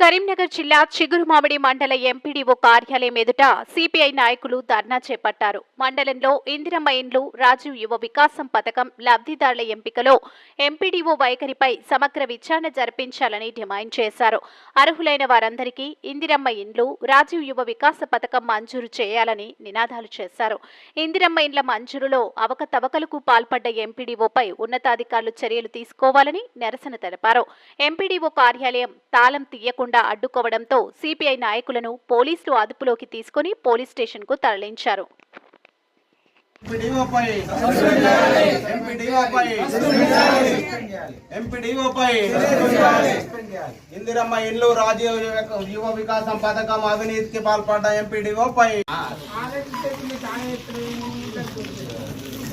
కరీంనగర్ జిల్లా చిగురుమామిడి మండల ఎంపీడీఓ కార్యాలయం ఎదుట సిపిఐ నాయకులు ధర్నా చేపట్టారు. మండలంలో ఇందిరమ్మ ఇండ్లు రాజీవ్ యువ వికాసం పథకం లబ్ధిదారుల ఎంపికలో ఎంపీడీఓ వైఖరిపై సమగ్ర విచారణ జరిపించాలని డిమాండ్ చేశారు. అర్హులైన వారందరికీ ఇందిరమ్మ ఇండ్లు రాజీవ్ యువ వికాస పథకం మంజూరు చేయాలని నినాదాలు చేశారు. ఇందిరమ్మ ఇండ్ల మంజూరులో అవకతవకలకు పాల్పడ్డ ఎంపీడీఓపై ఉన్నతాధికారులు చర్యలు తీసుకోవాలని నిరసన తెలిపారు. ఎంపీడీఓ కార్యాలయం తాళం తీయకుండా అడ్డుకోవడంతో సిపిఐ నాయకులను పోలీసులు అదుపులోకి తీసుకుని పోలీస్ స్టేషన్కు తరలించారు. ఇందిరమ్మ ఇల్లు రాజీవ్ యువ- యువ వికాసం పథకం అవినీతికి పాల్పడ్డ ఎంపీడీఓపై లోపలికి పోవాలి కదా అన్నప్పుడు మీరు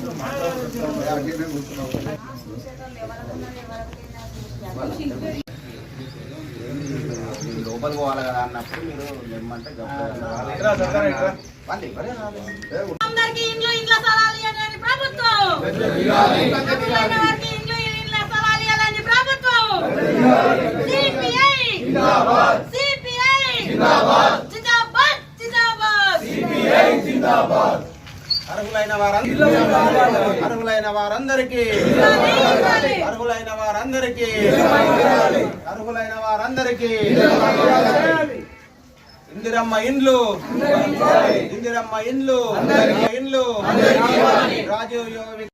నిమ్మంటే అందరికీ ఇండ్లు ఇండ్ల స్థలాలు ఇవ్వాలని ప్రభుత్వం అర్హులైన వారికి ఇవ్వాలని ప్రభుత్వం. సిపిఐ. సిపిఐ. జిందాబాద్. జిందాబాద్ అర్హులైన వారందరికీ. అర్హులైన వారందరికీ. అర్హులైన వారందరికీ. అర్హులైన వారందరికీ ఇందిరమ్మ ఇండ్లు ఇందిరమ్మ ఇండ్లు ఇండ్లు రాజీవ్ యువ